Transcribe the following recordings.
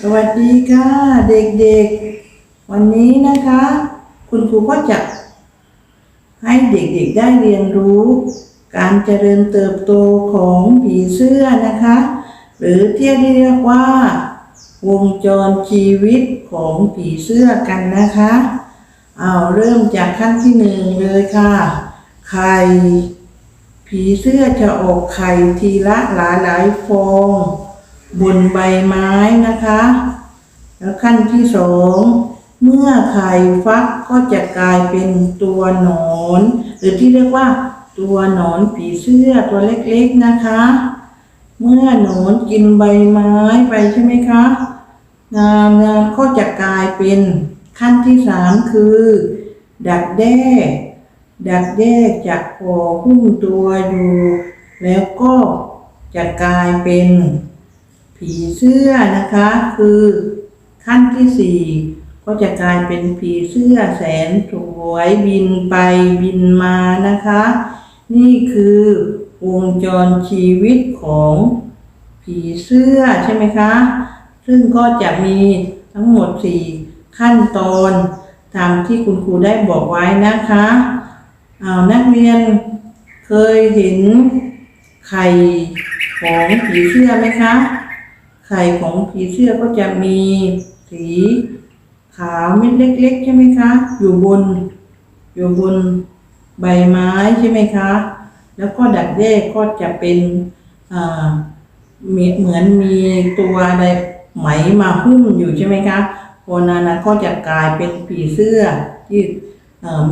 สวัสดีค่ะเด็กๆ วันนี้นะคะ คุณครูก็จะ ให้เด็กๆได้เรียนรู้ การเจริญเติบโตของผีเสื้อนะคะ หรือที่เรียกว่า วงจรชีวิตของผีเสื้อกันนะคะเอาเริ่มจากขั้นที่หนึ่งเลยค่ะ ไข่ผีเสื้อจะออกไข่ทีละหลายหลายๆฟอง บนใบไม้นะคะ แล้วขั้นที่สองเมื่อไข่ฟักก็จะกลายเป็นตัวหนอน หรือที่เรียกว่า ตัวหนอนผีเสื้อตัวเล็กๆนะคะ เมื่อหนอนกินใบไม้ไปใช่ไหมคะงานงานก็จะกลายเป็นขั้นที่สามคือ ดักแด้ ดักแด้จะห่อหุ้มตัวอยู่ แล้วก็จะกลายเป็น ผีเสื้อนะคะ คือขั้นที่สี่ก็จะกลายเป็นผีเสื้อแสนสวยบินไปบินมานะคะ นี่คือวงจรชีวิตของผีเสื้อใช่ไหมคะ ซึ่งก็จะมีทั้งหมดสี่ขั้นตอนตามที่คุณครูได้บอกไว้นะคะเอานักเรียนเคยเห็นไข่ของผีเสื้อไหมคะ ไข่ของผีเสื้อก็จะมีสีขาวเม็ดเล็ก ๆ ใช่ไหมคะ อยู่บน อยู่บนใบไม้ใช่ไหมคะ แล้วก็ดักแด้ก็จะเป็นเหมือนมีตัวอะไหมมาหุ้มอยู่ใช่ไหมคะพอนานะก็จะกลายเป็นผีเสื้อที่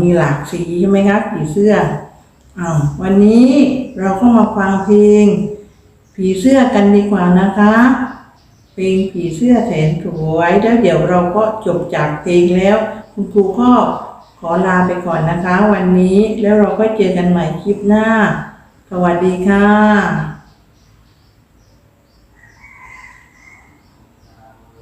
มีหลากสีใช่ไหมคะผีเสื้ออ้าววันนี้เราก็มาฟังเพลงผีเสื้อกันดีกว่านะคะ เพลงผีเสื้อแสนสวยแล้วเดี๋ยวเราก็จบจากเพลงแล้ว คุณครูก็ขอลาไปก่อนนะคะ วันนี้แล้วเราก็เจอกันใหม่คลิปหน้า สวัสดีค่ะ